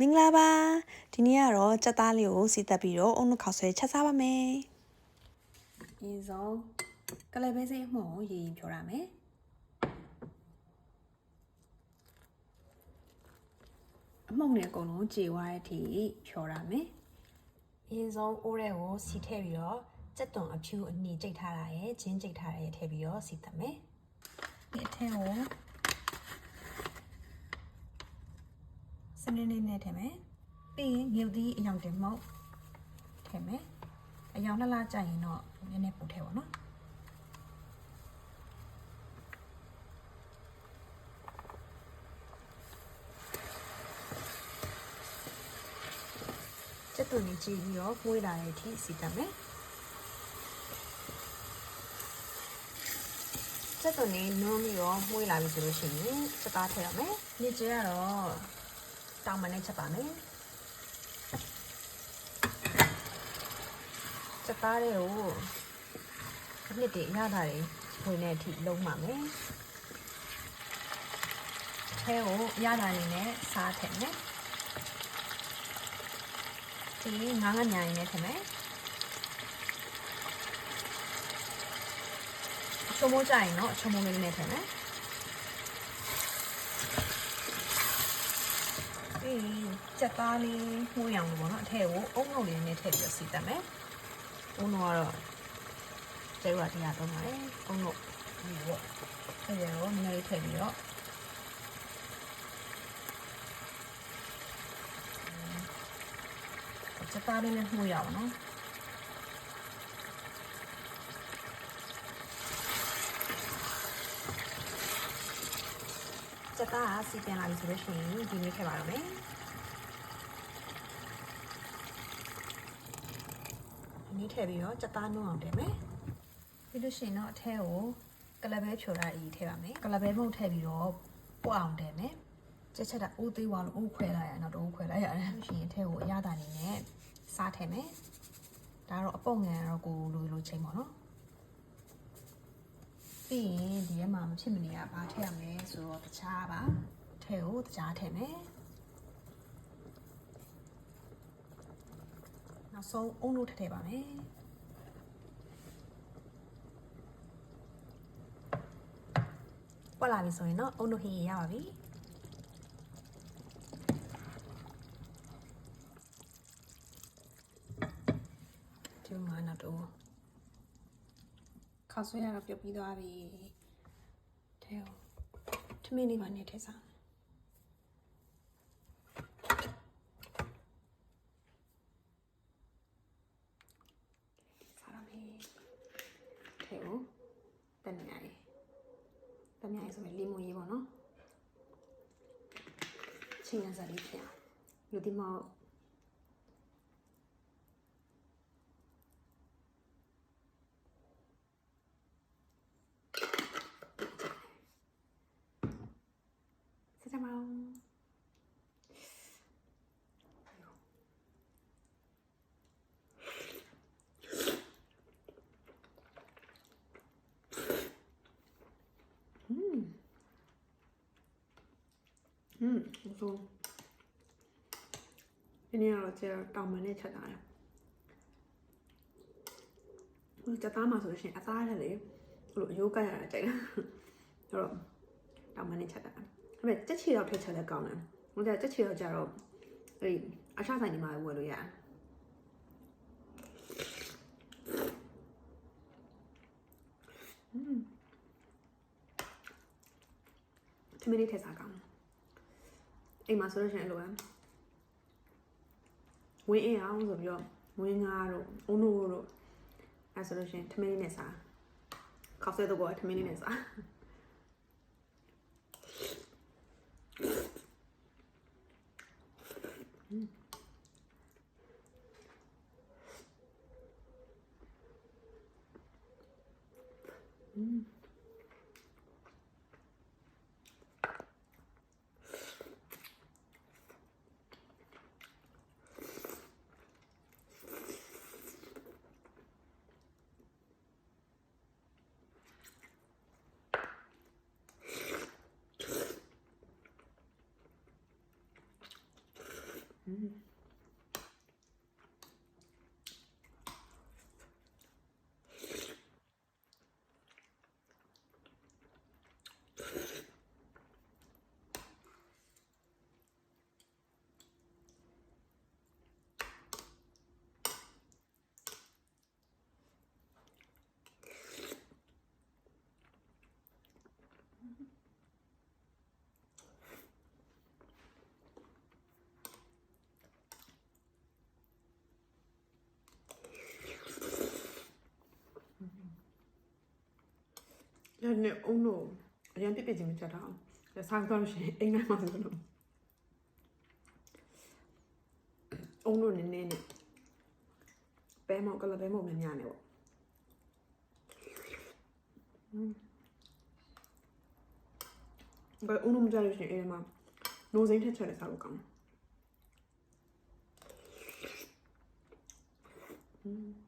မင်္ဂလာပါဒီနေ့ကတော့ကြက်သားလေးကိုစီတက်ပြီးတော့အုံနှခောက်ဆွဲချက်စားပါမယ်အရင်ဆုံးကလေးပဲစိအမှုံကိုရေရင်ဖြောရမယ်အမှုံနဲ့အကုန်လုံးကြေသွားတဲ့အထိဖြောရမယ်အရင်ဆုံးအိုးထဲကိုစီထည့်ပြီးတော့ကြက်သွန်အဖြူအနီကြိတ်ထားတာရဲ့ဂျင်းကြိတ်ထားတာရဲ့ထည့်ပြီးတော့စီတက်မယ်ဒီအထက်ကို စနေနေ့နဲ့ထည့်မယ်ပြီးရင်ငြုပ်သီးအယောင်တင်မုတ်ထည့်မယ်အယောင်လှလှကြရင်တော့နည်းနည်းပို့ထည့်ပါနော်ကျက်သွန်ကြီးကြည့်ပြီးတော့ပွေးလာတဲ့အထိစီတက်မယ်ကျက်သွန်လေးနုံးပြီးတော့မှုေးလာပြီဆိုလို့ရှိရင်စကားထည့်ရမယ်။ညစ်ကျဲကတော့ တောင်မနဲ့ချက်ပါမယ်။ချက်သားတွေကိုအနှစ်တွေအရသာတွေဝင်တဲ့အထိလုံးပါမယ်။အဲကိုအရသာတွေနဲ့စားထည့်မယ်။ဒီငါးငါးညာရင်းနဲ့ထည့်မယ်။ချုံမိုးကြရင်တော့ချုံမိုးလေးနဲ့ထည့်မယ် အေးကြက်သားလေးမှုရောင်လို့ပေါ့နော်အထက်ကိုအုံငုံလေးနဲ့ထည့်ပြီးတော့စီတက်မယ်အုံတော့ကတော့ကျဲရတရားတော့မှာလေအုံငုံဒီပေါ့အဲ့ဒါကိုနည်းနည်းလေးထည့်ပြီးတော့ကြက်သားလေးနဲ့မှုရအောင်နော် စက်သားကစီပြန်လာပြီဆိုလို့ရှိရင်ဒီနေ့ထည့်ပါတော့မယ်ဒီနေ့ထည့်ပြီးတော့စက်သားနှုံးအောင်ထည့်မယ်ပြီးလို့ရှိရင်တော့အထဲကိုကလဘဲဖြိုတာအကြီးထည့်ပါမယ်ကလဘဲမုတ်ထည့်ပြီးတော့ပွအောင်ထည့်မယ်ချက်ချက်တာအိုးသေးသွားလို့အိုးခွဲလိုက်ရအောင်တော့အိုးခွဲလိုက်ရတယ်ရှင်အထဲကိုအရသာနေနဲ့စားထည့်မယ်ဒါတော့အပုတ်ငန်တော့ကိုလိုလိုချိန်ပါနော် ပြီးရင်ဒီထဲမှာမဖြစ်မနေရဘာထည့်ရမလဲဆိုတော့တခြားပါထဲကိုတခြားထည့်မယ်နောက်ဆုံးအုံလို့ထည့်ထည့်ပါမယ်ပွက်လာပြီဆိုရင်တော့အုံလို့ဟင်းရပါပြီဒီမှာနောက်တော့ ခောက်ဆွဲရတော့ပြုတ်ပြီးသွားပြီထဲကိုထမင်းလေးပါနေထည့်စားစားရမယ်ထဲကိုတန်မြားရေတန်မြားရေဆိုရင်လီမွန်ရေးပေါ့နော်ချင်းရစားလေးပြန်ယူဒီမောက်ဆက်ကြမအောင် อืมဆိုဒီနေ့ကတော့ကျတော့တောင်မနဲ့ချက်တာတယ်ဟိုချက်သားမှာဆိုလို့ရှိရင်အသားနဲ့လေဟိုလိုအယိုးကရတာကြိုက်တယ်အဲ့တော့တောင်မနဲ့ချက်တာဒါပေမဲ့ကြက်ချီတော့ထည့်ချက်လည်းကောင်းတယ်ဟိုကျကြက်ချီတော့ကျတော့အဲ့ဒီအချဆိုင်ဒီမှာဝယ်လို့ရတယ်อืมထမင်းလေးထည့်စားကောင်းတယ် အိမ်မှာဆိုလို့ရှိရင်အဲ့လိုပဲဝင်းအင်းအောင်ဆိုပြီးတော့ဝင်းငါတို့အုံးတို့တို့အဲဆိုလို့ရှိရင်ထမင်းလေးနဲ့စားခောက်ဆွဲတော့ထမင်းလေးနဲ့စားอื ม ရနေအောင်လို့အရင်ပြပြချင်းမချက်တာအောင်စားသွားလို့ရှိရင်အိမ်ထဲမှာဆိုလို့အောင်လို့နည်းနည်းနဲ့ပဲမောက်ကလပဲမောက်များများနေပေါ့ဘယ်အောင်လို့မကြလို့ရှိရင်အိမ်ထဲမှာနိုးစိမ့်ထက်ချက်နဲ့စားလို့ကောင်းတ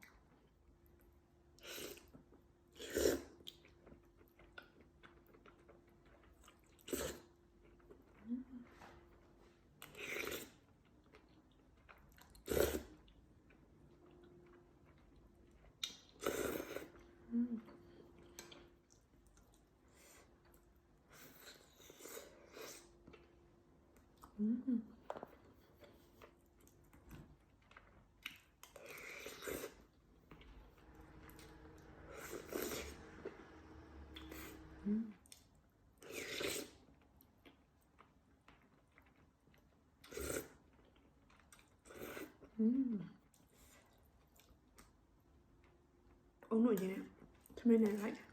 ယ်အောင်လို့ရင်းသမင်းနဲ့လိုက်